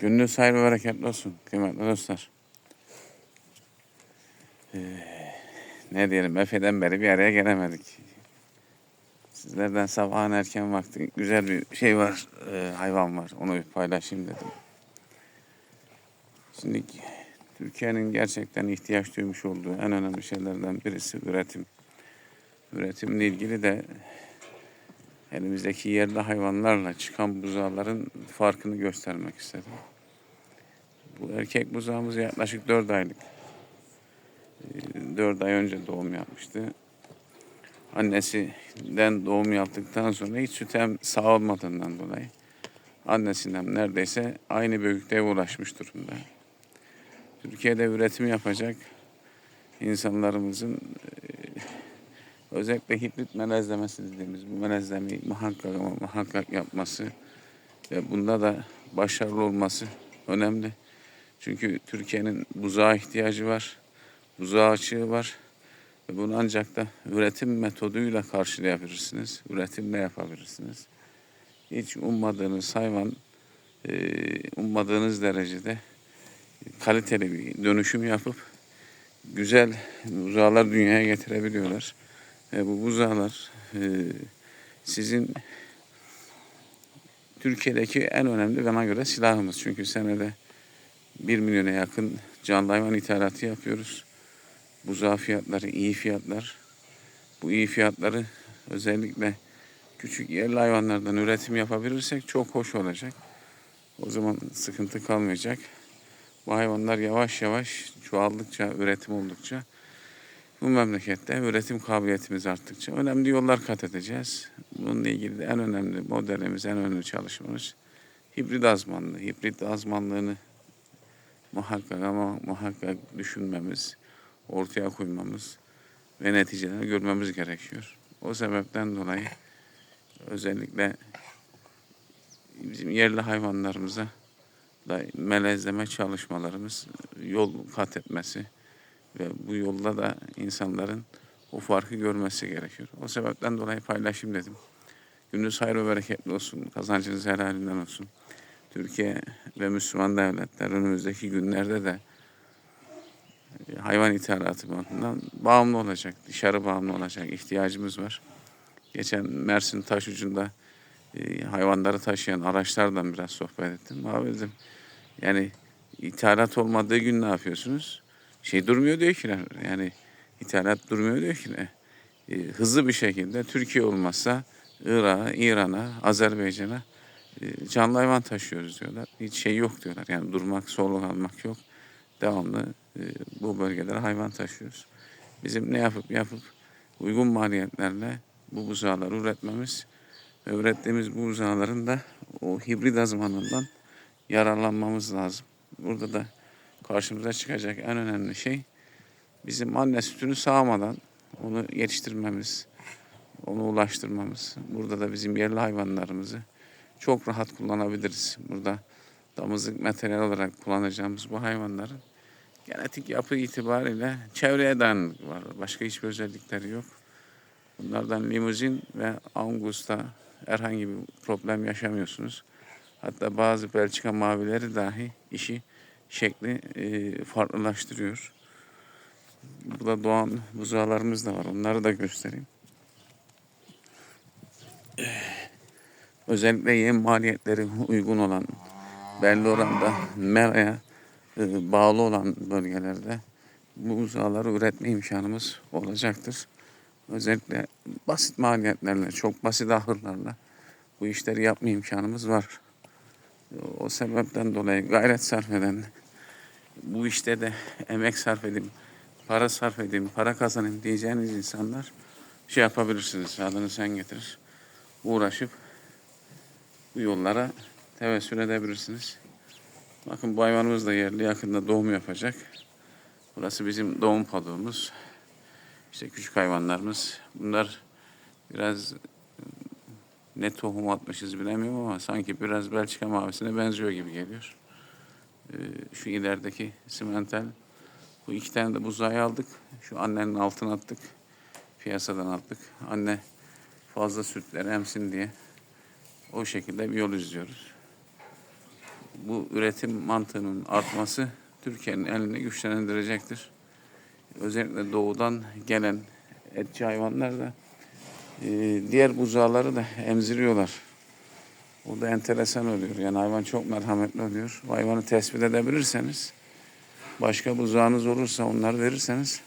Gününüz hayır ve bereketli olsun kıymetli dostlar. Ee, ne diyelim Efe'den beri bir araya gelemedik. Sizlerden sabahın erken vakti güzel bir şey var, e, hayvan var. Onu bir paylaşayım dedim. Şimdi Türkiye'nin gerçekten ihtiyaç duymuş olduğu en önemli şeylerden birisi üretim. Üretimle ilgili de elimizdeki yerli hayvanlarla çıkan buzağların farkını göstermek istedim. Bu erkek buzağımız yaklaşık 4 aylık. 4 ay önce doğum yapmıştı. Annesinden doğum yaptıktan sonra hiç süt em sağ olmadığından dolayı annesinden neredeyse aynı büyüklüğe ulaşmış durumda. Türkiye'de üretim yapacak insanlarımızın özellikle hibrit melezlemesi dediğimiz bu melezlemeyi muhakkak ama muhakkak yapması ve bunda da başarılı olması önemli. Çünkü Türkiye'nin buzağa ihtiyacı var, buzağı açığı var ve bunu ancak da üretim metoduyla karşılayabilirsiniz, üretimle yapabilirsiniz. Hiç ummadığınız hayvan, e, ummadığınız derecede kaliteli bir dönüşüm yapıp güzel buzağlar dünyaya getirebiliyorlar. Ve bu buzağlar e, sizin Türkiye'deki en önemli bana göre silahımız. Çünkü senede 1 milyona yakın canlı hayvan ithalatı yapıyoruz. Buzağı fiyatları iyi fiyatlar. Bu iyi fiyatları özellikle küçük yerli hayvanlardan üretim yapabilirsek çok hoş olacak. O zaman sıkıntı kalmayacak. Bu hayvanlar yavaş yavaş çoğaldıkça, üretim oldukça bu memlekette üretim kabiliyetimiz arttıkça önemli yollar kat edeceğiz. Bununla ilgili de en önemli modelimiz, en önemli çalışmamız hibrit azmanlığı. Hibrit azmanlığını muhakkak ama muhakkak düşünmemiz, ortaya koymamız ve neticeleri görmemiz gerekiyor. O sebepten dolayı özellikle bizim yerli hayvanlarımıza da melezleme çalışmalarımız yol kat etmesi ve bu yolda da insanların o farkı görmesi gerekiyor. O sebepten dolayı paylaşayım dedim. Gününüz hayır ve bereketli olsun. Kazancınız helalinden olsun. Türkiye ve Müslüman devletler önümüzdeki günlerde de e, hayvan ithalatı bakımından bağımlı olacak, dışarı bağımlı olacak ihtiyacımız var. Geçen Mersin taş ucunda e, hayvanları taşıyan araçlardan biraz sohbet ettim. Abi dedim yani ithalat olmadığı gün ne yapıyorsunuz? Şey durmuyor diyor ki yani ithalat durmuyor diyor ki? E, hızlı bir şekilde Türkiye olmazsa Irak'a, İran'a, Azerbaycan'a e, canlı hayvan taşıyoruz diyorlar. Hiç şey yok diyorlar. Yani durmak, soluk almak yok. Devamlı e, bu bölgelere hayvan taşıyoruz. Bizim ne yapıp yapıp uygun maliyetlerle bu buzağları üretmemiz ve ürettiğimiz bu buzağların da o hibrit azmanından yararlanmamız lazım. Burada da karşımıza çıkacak en önemli şey bizim anne sütünü sağmadan onu yetiştirmemiz, onu ulaştırmamız. Burada da bizim yerli hayvanlarımızı çok rahat kullanabiliriz. Burada damızlık materyal olarak kullanacağımız bu hayvanların genetik yapı itibariyle çevreye dayanıklı var. Başka hiçbir özellikleri yok. Bunlardan limuzin ve angusta herhangi bir problem yaşamıyorsunuz. Hatta bazı Belçika mavileri dahi işi şekli e, farklılaştırıyor. Burada doğan buzağlarımız da var. Onları da göstereyim. Özellikle yem maliyetleri uygun olan, belli oranda meraya e, bağlı olan bölgelerde bu buzağları üretme imkanımız olacaktır. Özellikle basit maliyetlerle, çok basit ahırlarla bu işleri yapma imkanımız var. O sebepten dolayı gayret sarf eden, bu işte de emek sarf edeyim, para sarf edeyim, para kazanayım diyeceğiniz insanlar şey yapabilirsiniz, adını sen getirir. Uğraşıp bu yollara tevessül edebilirsiniz. Bakın bu hayvanımız da yerli, yakında doğum yapacak. Burası bizim doğum padoğumuz. İşte küçük hayvanlarımız. Bunlar biraz ne tohum atmışız bilemiyorum ama sanki biraz Belçika mavisine benziyor gibi geliyor. Ee, şu ilerideki simental. Bu iki tane de buzağı aldık. Şu annenin altına attık. Piyasadan attık. Anne fazla sütleri emsin diye o şekilde bir yol izliyoruz. bu üretim mantığının artması Türkiye'nin elini güçlendirecektir. Özellikle doğudan gelen etçi hayvanlar da diğer buzağları da emziriyorlar. O da enteresan oluyor. Yani hayvan çok merhametli oluyor. O hayvanı tespit edebilirseniz, başka buzağınız olursa onları verirseniz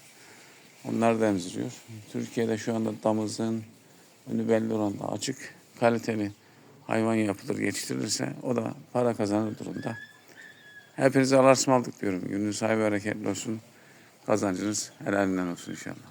onlar da emziriyor. Türkiye'de şu anda damızlığın önü belli oranda açık, kaliteli hayvan yapılır, yetiştirilirse o da para kazanır durumda. Hepinize Allah'a ısmarladık diyorum. Gününüz hayırlı bereketli olsun. Kazancınız helalinden olsun inşallah.